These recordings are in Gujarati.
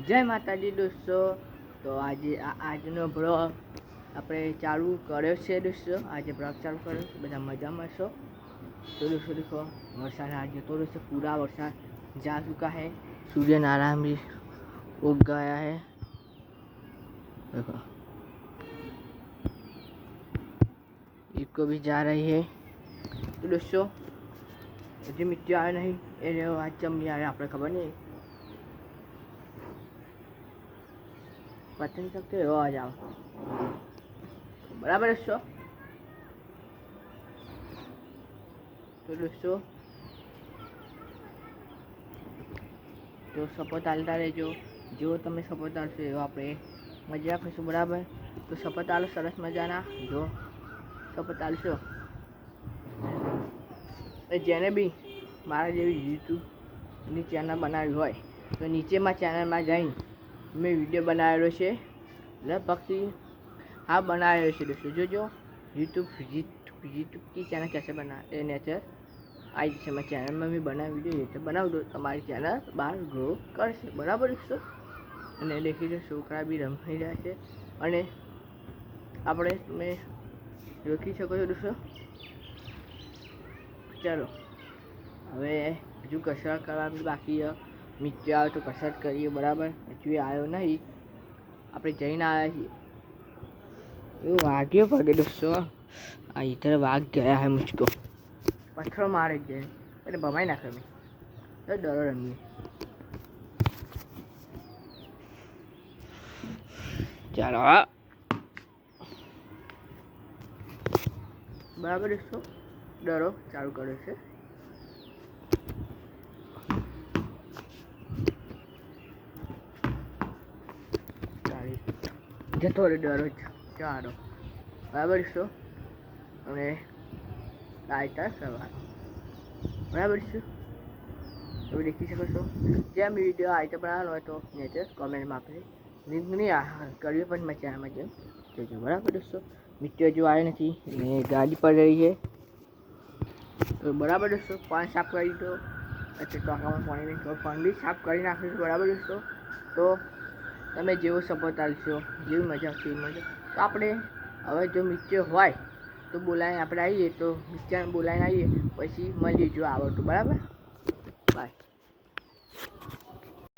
જય માતાજી દોસ્તો તો આજે આ આજનો બ્લોગ આપણે ચાલુ કર્યો છે દોસ્તો આજે બ્લોગ ચાલુ કર્યો છે બધા મજામાં છો तो दोस्तों देखो वर्षा आज तो दोस्तों पूरा वर्षा जा चुका है सूर्य नारायण भी उग गया है देखो इसको भी जा रही है તો દોસ્તો હજી મિત્યો આવ્યો નહીં એને વાત ચમની આવે આપણે ખબર નહીં પતંગ શકતો એવો અવાજ આવે. બરાબર છો? તો દોસ્તો તો સપોર્ટ આલતા રહેજો. જો તમે સપોર્ટ આવશો એવો આપણે મજા કરીશું, બરાબર? તો સપોર્ટ આલો, સરસ મજાના. જો સપોર્ટ આલશો. જેને બી મારા જેવી યુટ્યુબની ચેનલ બનાવી હોય, તો નીચેમાં ચેનલમાં જઈને મેં વિડીયો બનાવેલો છે લગભગથી હા બનાવેલો છે દોસ્તો જોજો યુટ્યુબ યુટ્યુબ की चैनल कैसे बना ए नेचर आई जैसे मैं चैनल में भी बना वीडियो ये तो बनाव दो તમારી ચેનલ બહાર ગ્રો કરશે બરાબર દોસ્તો અને દેખી લો છોકરા બી રમી રહ્યા છે અને આપણે તમે જોખી શકો છો દોસ્તો ચાલો હવે હજુ કસરત કરવાની બાકી છે મિત્ર આવે તો કસરત કરીએ, બરાબર? હજુ આવ્યો નહીં. આપણે જઈને આવ્યા છીએ. એવું વાગ્યો પગે દોસ્તો. આ ઇધર વાઘ ગયા હે મુझको પથ્થરો મારે ગયે. એટલે ભમાઈ નાખે મેં તો ડરો રમીએ. ચાલો બરાબર દોસ્તો? ડરો ચાલુ કર્યો છે ચાલી જતો રહે દરરોજ. ચાલો. બરાબર છો? અને લાઈટર સવાર. બરાબર છે? તમે દેખી શકો છો? જેમ વીડિયો આઈટમ બનાવવાનો હોય તો નેચર કોમેન્ટમાં આપણે લિંક નહીં આ કરવી પણ મેં ચેનલમાં જેમ. જોજો, બરાબર દોસ્તો મિત્રો જો આવ્યો નથી ને ગાડી પર રહી છે. તો બરાબર દોસ્તો પાણી સાફ કરી દીધો એટલે ટોકામાં પાણી તો બી સાફ કરી નાખ્યું બરાબર દોસ્તો તો તમે જેવો સપોર્ટ આપશો જેવી મજા આવશે એવી મજા. તો આપણે હવે જો મિત્ર હોય તો બોલાવીને આપણે આવીએ. તો મિત્રને બોલાવીને આવીએ પછી મળી જો આવડતું બરાબર? બાય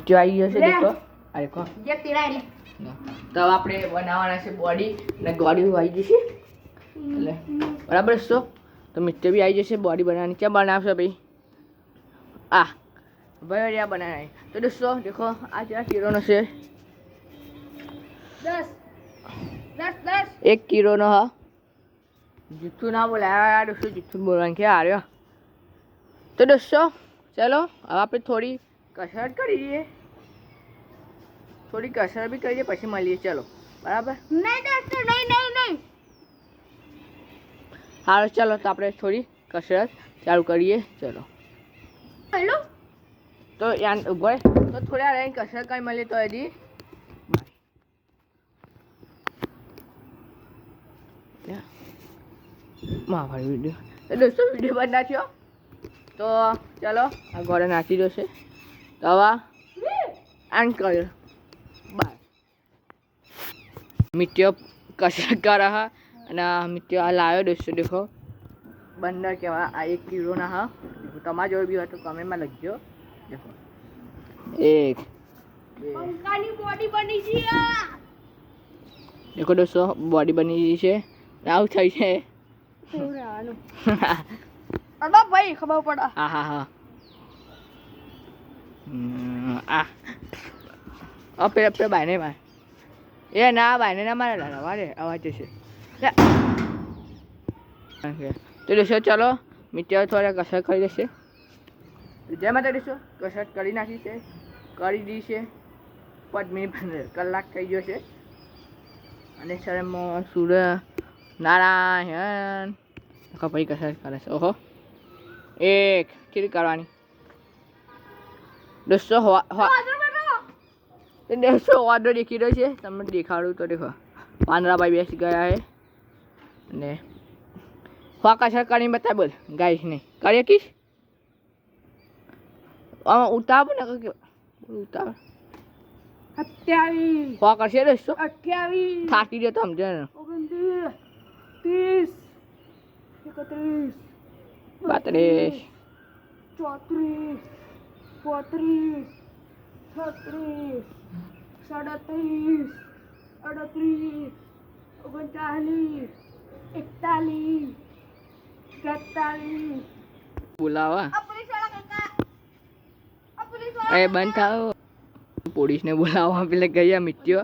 જો આવી છે દેખો. અરે કહો તો આપણે બનાવવાના છે બોડી અને ગોળી આવી જશે એટલે બરાબર છો તો? મિત્ર બી આવી જશે બોડી બનાવવાની. ક્યાં બનાવશો ભાઈ? આ. ભાઈ બનાવી. તો દોસ્તો દેખો આ જ્યાં કિલોનો છે એક કિલોનો હા જુઠ્ઠું ના બોલાય દોસ્તો જુઠ્ઠું બોલવાનું કે હાર્યો તો દોસ્તો ચલો હવે આપણે થોડી કસરત કરી દઈએ થોડી કસરત બી કરી દઈએ પછી મળીએ ચલો બરાબર નહીં દોસ્તો નહીં નહીં નહીં સારું ચાલો તો આપણે થોડી કસરત ચાલુ કરીએ ચલો હેલો તો યાર ઊભો રહે. તો થોડા રહીને કસરત કરી મળીએ તો હજી માં ભાઈ વીડિયો તો દોસ્તો વીડિયો બંધ નાખ્યો તો ચાલો આ ઘરે નાખી દો છે તો હવે આન કર્યો. બાય મિત્યો કસરત કરે હા? અને આ મિત્યો આ લાવ્યો દોસ્તો દેખો. બંદર કહેવાય આ એક કિલોના હા. તમારા જોડે બી હોય તો કમેન્ટમાં લખજો. દેખો. એક. બોડી બની છે દેખો દોસ્તો બોડી બની ગઈ છે. આવું થઈ છે. અડા ભાઈ ખબર પડે. હા હા હા. આ. અપે અપે બાયને મારે એ ના બાયને ના મારે દાદા વારે અવાજ. ઓકે. તો દેશો ચાલો. મિત્રો થોડા કસરત કરી દેશે. જય માતા દેશો કસરત કરી નાખી છે. કરી દી છે. પાંચ મિનિટ કલાક થઈ ગયો છે. અને સર સૂર્ય નારાયણ. પછી કસરત કરે છે. ઓહો. એક કેવી કરવાની દોસ્તો હવા હવા તે દેશો ઓર્ડર દેખી રહ્યો છે. તમને દેખાડું તો દેખો. પાંદરાભાઈ બેસી ગયા છે. અને ફાકા સર કરીને બતાવ બોલ ગાઈશ નહીં. કરી કીશ? આમાં ઉતાવ ને ઉતાવ સત્યાવીસ સો કરશે દોસ્તો અઠ્યાવીસ. થાકી ગયો તો સમજે ત્રીસ એકત્રીસ પાંત્રીસ ચોત્રીસ પોત્રીસ છત્રીસ સાડત્રીસ અડત્રીસ ઓગણચાલીસ એકતાલીસ તેતાલીસ બોલાવા. એ બંધ થાવ પોલીસને બોલાવવા પેલે ગયા મિત્યો.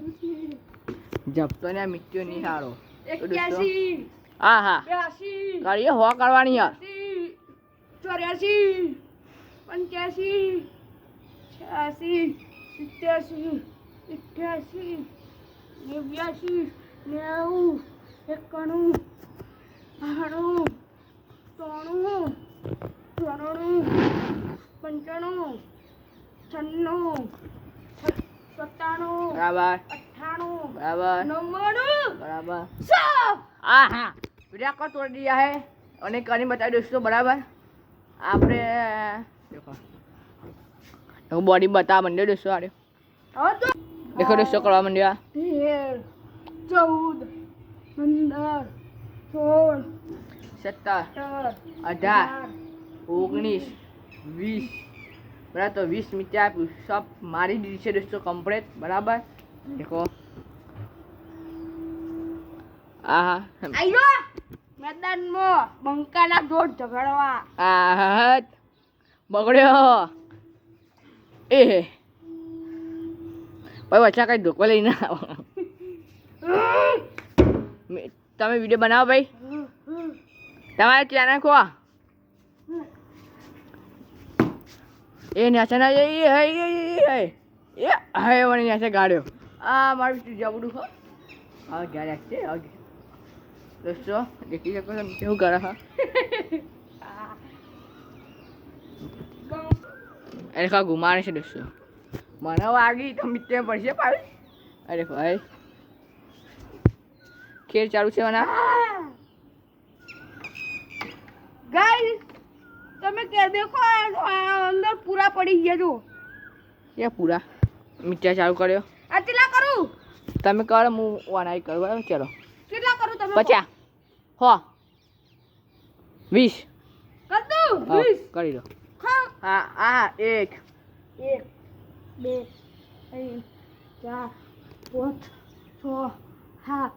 જપતો ને આ મિત્યો નહીં સારો એક્યાસી હા હા. કરીએ હો કરવાની યાર. ચોર્યાસી પંચ્યાસી છ્યાસી સિત્યાસી અઠ્યાસી નેવ્યાસી નેવું એકાણું બાણું ત્રણું ચોરાણું પંચાણું છન્નું સત્તાણું બરાબર. બરાબર. નવ્વાણું બરાબર. સો. હા. હા કો તોડી દિયા હે. અને બતાવી દઈશું બરાબર. આપણે હું બોડી બતાવવા માંડ્યો દોસ્તો આરે દેખો દોસ્તો કરવા માંડ્યા તેર ચૌદ પંદર સોળ સત્તર અઢાર ઓગણીસ વીસ. બરાબર તો વીસ મિનિટ આપ્યું. સબ મારી દીધી છે દોસ્તો કમ્પ્લેટ બરાબર? દેખો આહા હા આયો મેદાનમાં બંકાના દોઢ ઝઘડવા આ હા બગડ્યો એ ભાઈ વચ્ચા કઈ ધોકો લઈને આવો તમે વીડિયો બનાવો ભાઈ તમારે ચેનલ ખો એ નેચે ના એ એ એ હવે મને નેચે ગાડ્યો આ મારું જબડું ખો હવે ઘરે છે દોસ્તો દેખી શકો છો કેવું કરે હા? અરે ખા ગુમાડે છે દોસ્તો. મને વાગી તો મિત્ર પડશે પાડી અરે ભાઈ. ખેર ચાલુ છે મને. ગાઈ તમે કે દેખો અંદર પૂરા પડી ગયા જો. કે પૂરા? મિત્ર ચાલુ કર્યો. તમે કરો હું વનાઈ કરું બરાબર? ચલો. કેટલા કરું તમે પચાસ. હો. વીસ. કર દો. હા. હા આ એક. એક બે ત્રણ ચાર પાંચ છ સાત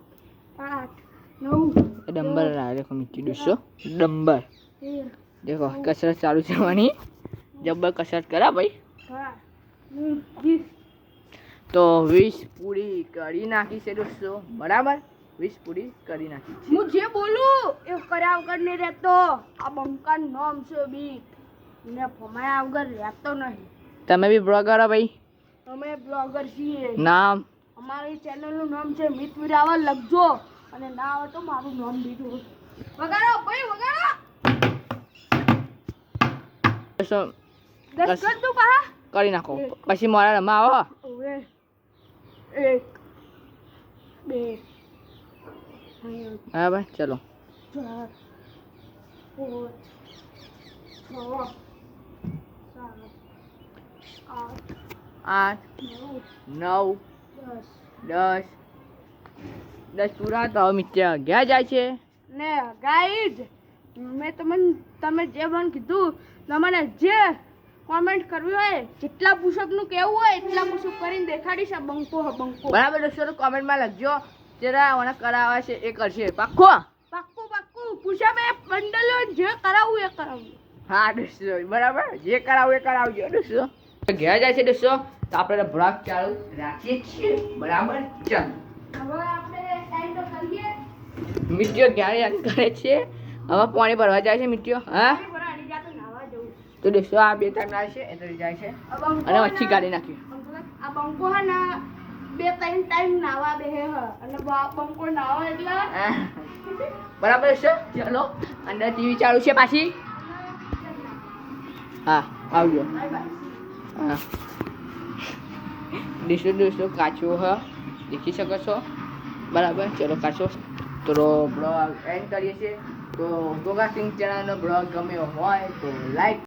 આઠ નવ ડંબર દેખો મિત્તી દુસો ડંબર. દેખો કસરત ચાલુ છે મારી જબ્બર કસરત કરા ભાઈ. હા. વીસ. તો વીસ પૂરી કરી નાખી છે દોસ્તો. બરાબર? વીસ પૂરી કરી નાખી છે. હું જે બોલું એ કર્યા વગર નહીં રહેતો. આ બંકાનું નામ છે બી ને ફમાયા વગર રહેતો નહીં. તમે બી બ્લોગર કરો ભાઈ. અમે બ્લોગર છીએ. નામ. અમારી ચેનલનું નામ છે મિત વિરાવા લખજો. અને ના આવે તો મારું નામ બીજું વગાડો ભાઈ વગાડો. કર નાખો. પછી મારા રમવા આવો એક બે હા ભાઈ ચલો. ચાર પાંચ છ સાત આઠ નવ દસ. દસ પૂરા તો હવે મિત્ર અગિયાર જાય છે. ને ગાઈડ મેં તમને તમે જે મને કીધું તમને જે કોમેન્ટ કરવી હોય જેટલા પુષપનું કેવું હોય એટલા પુષપ કરીને દેખાડીશ આ બંકો હ બંકો. બરાબર દોસ્તો કોમેન્ટમાં લખજો. જરા મને કરાવવા છે એ કરશે. પાક્કો? પાક્કો પાક્કો. પુષપ એ બંડલો જે કરાવવું એ કરાવવું હા દોસ્તો બરાબર. જે કરાવું એ કરાવજો દોસ્તો. ઘેર જાય છે દોસ્તો. તો આપણે બ્લોગ ચાલુ રાખીએ છીએ. બરાબર? ચાલ. હવે આપણે ટાઈમ કરીએ. મિત્રો ક્યારે યાદ કરે છે? હવે પાણી ભરવા જાય છે મિત્રો હા બરાબર અડી જા તો નાવા જવું તો દોસ્તો આ બે ત્રણ ના છે એ તો જાય છે. અને વચ્ચે કાઢી નાખી. આ બંકો હે ને બે ત્રણ ટાઈમ નાવા બે હે. અને બંકો નાવા એટલે બરાબર છે? ચલો અંદર ટીવી ચાલુ છે પાછી. હા આવજો. હા. દોસ્તો દોસ્તો કાચો હ. દેખી શકો છો? બરાબર ચલો કાચો. તો બ્લોગ એન્ડ કરીએ છીએ. તો ગોગા સિંગ ચેનલનો બ્લોગ ગમ્યો હોય તો લાઈક